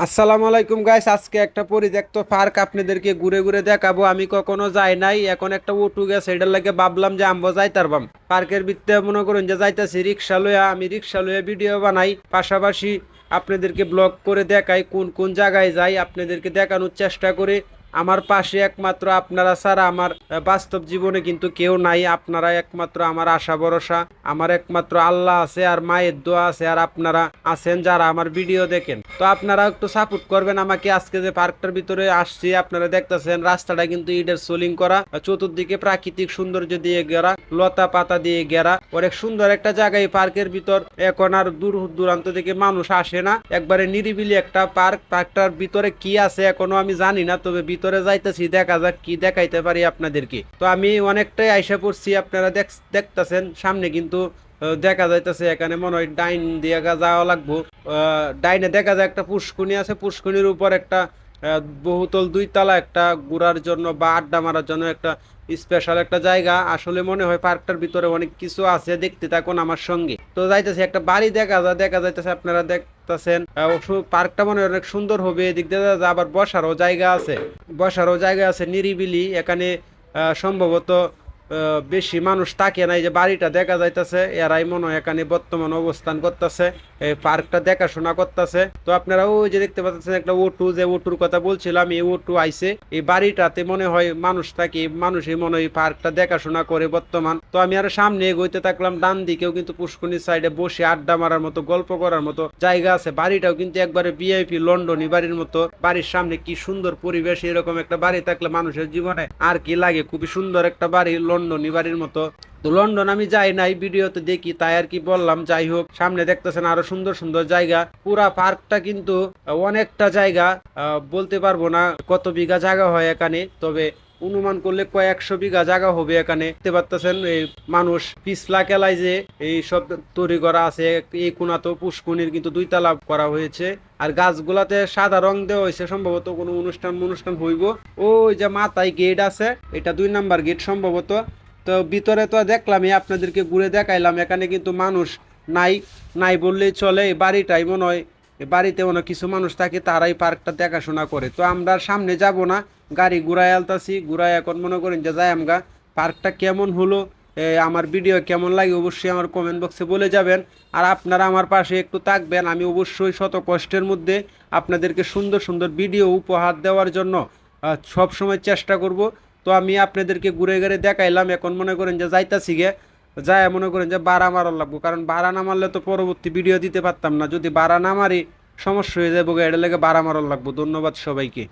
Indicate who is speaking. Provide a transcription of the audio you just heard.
Speaker 1: আসসালামু আলাইকুম গাইস আজকে একটা পরিত্যক্ত পার্ক আপনাদেরকে ঘুরে ঘুরে দেখাবো। আমি কখনো যাই নাই, এখন একটা উঠু গেছে এটার লাগে, ভাবলাম যে আমবো যাইতারবাম। পার্কের ভিতরে মনে করুন যে যাইতাছি, রিক্সা লইয়া, আমি রিক্সা লইয়া ভিডিও বানাই। পাশাপাশি আপনাদেরকে ব্লগ করে দেখাই কোন কোন জায়গায় যাই, আপনাদেরকে দেখানোর চেষ্টা করি। আমার পাশে একমাত্র আপনারা ছাড়া আমার বাস্তব জীবনে কিন্তু কেউ নাই। আপনারা একমাত্র আমার আশা ভরসা, আমার একমাত্র আল্লাহ আছে আর মায়ের দোয়া আছে আর আপনারা আছেন যারা আমার ভিডিও দেখেন। তো আপনারা একটু সাপোর্ট করবেন আমাকে। আজকে যে পার্কটার ভিতরে আসছি, আপনারা দেখতেছেন রাস্তাটা কিন্তু ইটের সোলিং করা চতুর্দিকে প্রাকৃতিক সৌন্দর্য দিয়ে ঘেরা, লতা পাতা দিয়ে ঘেরা। অনেক সুন্দর একটা জায়গায় পার্কের ভিতর, এখন আর দূর দূরান্ত থেকে মানুষ আসে না। একবারে নিরিবিলি একটা পার্ক। পার্কটার ভিতরে কি আছে এখনও আমি জানি না, তবে ভিতরে যাইতেছি, দেখা যাক কি দেখাইতে পারি আপনাদেরকে। তো আমি অনেকটাই আইসা পড়ছি, আপনারা দেখ- দেখতাছেন সামনে কিন্তু দেখা যাইতেছে এখানে মনে হয় ডাইন দিয়ে যাওয়া লাগবো। ডাইনে দেখা যায় একটা পুষ্কুনি আছে, পুষ্কুনির উপর একটা বহুতল দুইতলা একটা ঘোরার জন্য বা আড্ডা মারার জন্য একটা স্পেশাল একটা জায়গা। আসলে মনে হয় পার্কটার ভিতরে অনেক কিছু আছে, দেখতে থাকুন আমার সঙ্গে। তো যাইতেছে একটা বাড়ি দেখা যায়, দেখা যাইতেছে আপনারা দেখতেছেন সু- পার্কটা মনে হয় অনেক সুন্দর হবে, এদিক দিয়ে আবার বসারও জায়গা আছে। বসারও জায়গা আছে নিরিবিলি, এখানে সম্ভবত বেশি মানুষ থাকে নাই যে বাড়িটা দেখা যাইতেছে, এরাই মনে হয় এখানে বর্তমান অবস্থান করতেছে, এই পার্কটা দেখাশোনা করতেছে। তো আপনারা ওই যে দেখতে পাচ্ছেন একটা ওটু যে ওটুর কথা বলছিলাম, এই ওটু আইছে, এই বাড়িটাতে মনে হয় মানুষ থাকে, মানুষই মনে হয় পার্কটা দেখাশোনা করে বর্তমান। তো আমি আর সামনে এগোইতে থাকলাম, ডান দিকেও কিন্তু পুষ্কনির সাইডে বসে আড্ডা মারার মতো, গল্প করার মতো জায়গা আছে। বাড়িটাও কিন্তু একবারে বিআইপি লন্ডনী বাড়ির মতো। বাড়ির সামনে কি সুন্দর পরিবেশ, এরকম একটা বাড়ি থাকলে মানুষের জীবনে আর কি লাগে। খুবই সুন্দর একটা বাড়ি লন্ডনী বাড়ির মতো। তো লন্ডন আমি যাই নাই, ভিডিওতে দেখি, তাই আর কি বললাম, যাই হোক, সামনে দেখতেছেন আরও সুন্দর সুন্দর জায়গা। পুরা পার্কটা কিন্তু অনেকটা জায়গা বলতে পারব না কত বিঘা জায়গা হয় এখানে, তবে অনুমান করলে কয়েকশো বিঘা জায়গা হবে এখানে। দেখতে পাচ্ছেন এই মানুষ পিছলা কেলায় যে এই সব তৈরি করা আছে, এই কোনাতেও পুষ্কুনির কিন্তু দুই দুইতলা করা হয়েছে। আর গাছগুলাতে সাদা রং দেওয়া হয়েছে, সম্ভবত কোনো অনুষ্ঠান অনুষ্ঠান হইব। ওই যে মাথায় গেট আছে, এটা দুই নাম্বার গেট সম্ভবত। তো ভিতরে তো দেখলামই, আপনাদেরকে ঘুরে দেখাইলাম, এখানে কিন্তু মানুষ নাই নাই বললেই চলে বাড়িটাই মনে হয় বাড়িতে মনে কিছু মানুষ থাকে, তারাই পার্কটা দেখাশোনা করে। তো আমরা সামনে যাব না, গাড়ি ঘুরাই আলতাছি, ঘুরাই এখন মনে করেন যে যাই আমগা, পার্কটা কেমন হলো আমার ভিডিও কেমন লাগে অবশ্যই আমার কমেন্ট বক্সে বলে যাবেন। আর আপনারা আমার পাশে একটু থাকবেন, আমি অবশ্যই শত কষ্টের মধ্যে আপনাদেরকে সুন্দর সুন্দর ভিডিও উপহার দেওয়ার জন্য সব সময় চেষ্টা করব। তো আমি আপনাদেরকে ঘুরে ঘুরে দেখাইলাম, এখন মনে করেন যে যাইতাছি গে, যায় মনে করেন যে বাড়া মারার লাগবো, কারণ বাড়া না মারলে তো পরবর্তী ভিডিও দিতে পারতাম না। যদি বাড়া না মারি, সমস্যা হয়ে যাব এটা লেগে বাড়া মারার লাগবো। ধন্যবাদ সবাইকে।